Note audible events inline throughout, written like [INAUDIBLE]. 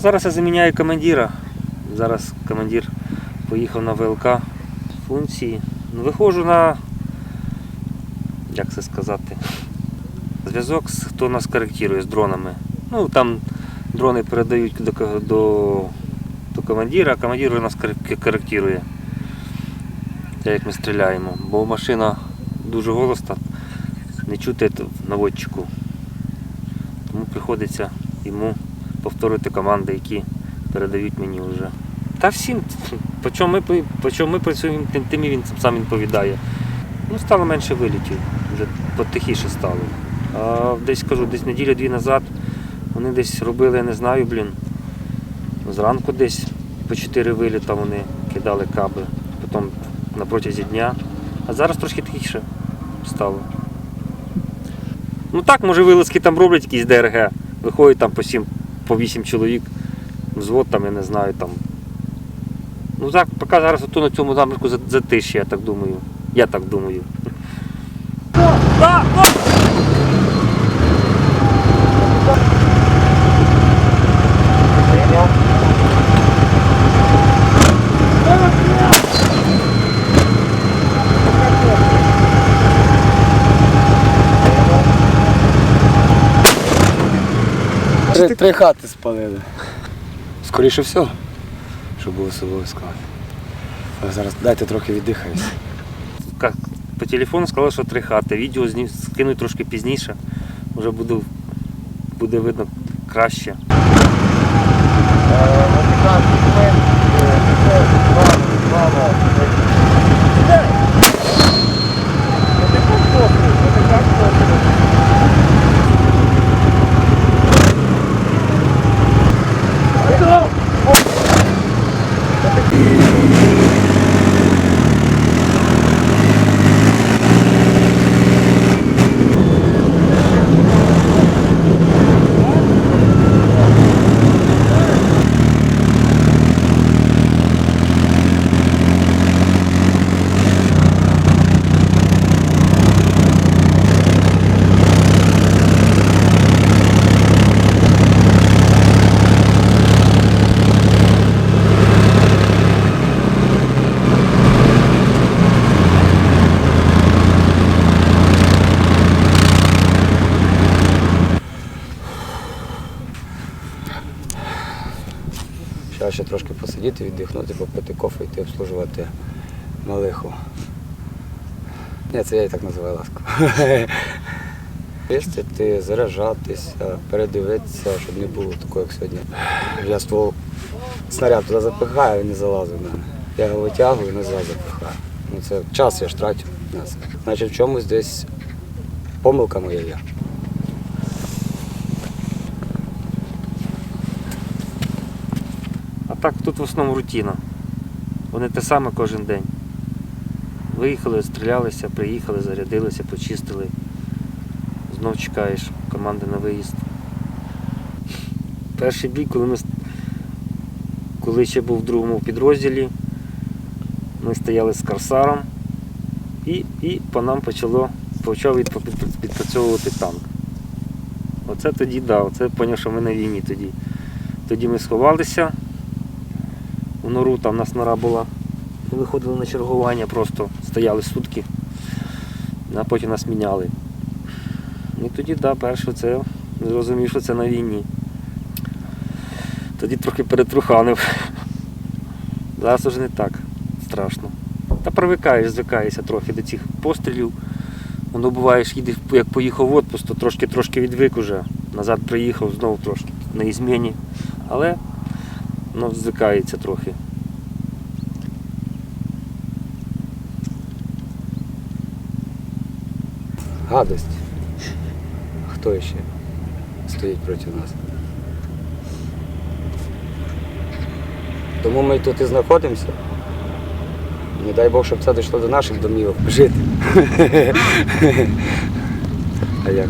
зараз я заміняю командира. Зараз командир поїхав на ВЛК функції. Ну, Виходжу на, як це сказати, зв'язок, з хто нас коректує з дронами. Ну, там дрони передають до, до, до командира, а командир нас кор- коректує. Те, як ми стріляємо. Бо машина дуже голосна, не чути наводчику. Тому приходиться йому повторити команди, які передають мені вже. Та всім, по чому ми, по- чому ми працюємо, тим, і він сам відповідає. Ну, стало менше вилітів, вже потихіше стало. А десь кажу, десь неділю-дві назад вони десь робили, я не знаю, блін. Зранку десь по чотири виліта вони кидали каби, потім на протязі дня. А зараз трошки тихіше стало. Ну так, може вилазки там роблять якісь ДРГ, виходять там по 7, по 8 чоловік, взвод там, я не знаю, там. Ну так, поки зараз ото на цьому замку затиші, я так думаю. Я так думаю. Три, три хати спалили. Скоріше всього, щоб було собою сказати. А зараз дайте трохи віддихаюсь. Ка- По телефону сказали, що три хати. Відео скинуть трошки пізніше. Вже буду, буде видно краще. Зараз ще трошки посидіти, віддихнути, попити кофе, йти обслужувати малиху. Ні, це я її так називаю ласку. [LAUGHS] Чистити, заряджатися, передивитися, щоб не було такого, як сьогодні. Я ствол снаряд туди запихаю, він не залазив в мене. Я його витягую, назад запихаю. Ну, це час я ж це. Значить, в чомусь десь помилка моя є. Так тут в основному рутина. Вони те саме кожен день. Виїхали, стрілялися, приїхали, зарядилися, почистили. Знов чекаєш команди на виїзд. Перший бій, коли ми коли ще був в другому підрозділі, ми стояли з корсаром і, і по нам почало, почав відп- відп- відпрацьовувати танк. Оце тоді, да, оце зрозумів, що ми на війні тоді. Тоді ми сховалися нору, там у нас нора була. Ми виходили на чергування, просто стояли сутки, а потім нас міняли. І тоді, да, перше це зрозумів, що це на війні. Тоді трохи перетруханив. Зараз вже не так страшно. Та привикаєш, звикаєшся трохи до цих пострілів. Воно буваєш, їдеш, як поїхав в отпуск, то трошки-трошки відвик уже. Назад приїхав, знову трошки на ізміні. Але воно звикається трохи. Гадость. Хто ще стоїть проти нас? Тому ми тут і знаходимося. Не дай Бог, щоб це дійшло до наших домівок жити. А як?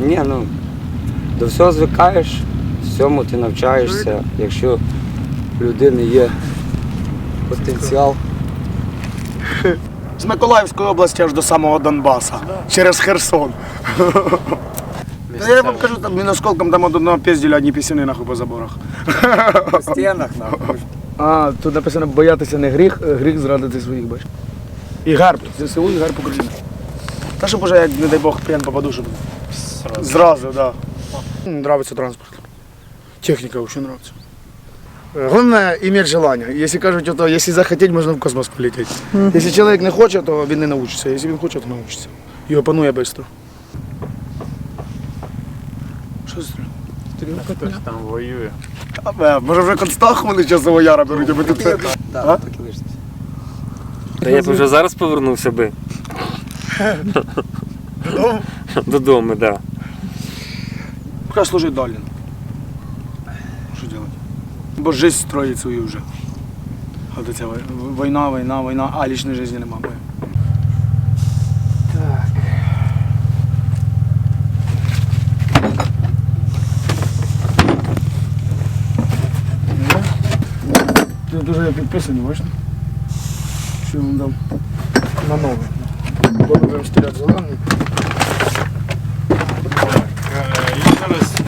Ні, ну до всього звикаєш, всьому ти навчаєшся, якщо людини є потенціал. З Миколаївської області аж до самого Донбаса. Через Херсон. Та я вам кажу, там міносколком там од одного пізділя одні пісюни нахуй по заборах. По стінах нахуй. А, тут написано боятися не гріх, е, гріх зрадити своїх, бач. І герб, ЗСУ і герб України. Та щоб уже, як, не дай Бог, п'ян попаду, щоб зразу, так. Да. Нравится транспорт. Техника очень нравится. Э, Главное иметь желание. Если кажуть, то если захотеть, можно в космос полететь. Если человек не хоче, то він не научится. Если він хоче, то научится. І опанує швидко. Що це? Хтось там воює. А, Може вже констахмани часово яра беруть, аби тут Так, так і лишиться. Та я б вже зараз повернувся би. Додому, так. Да. Пока служить далі. Бо жизнь строїть свою вже. А до цього війна, війна, війна, а лічної житті немає. Так. Тут дуже підписані, бачите? Що вам дам на нове. Добре будемо стріляти зелений. Я зараз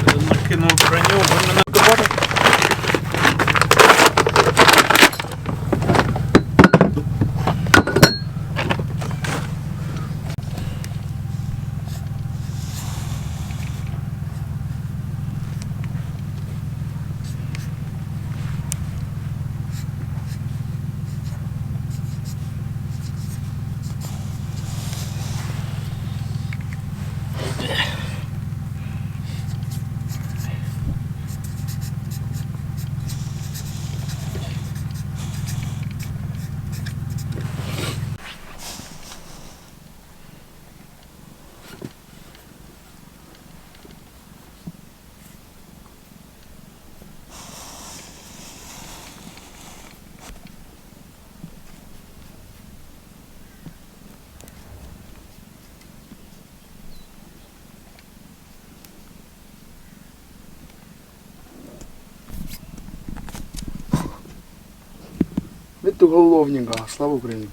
Від уголовника. Слава Україні.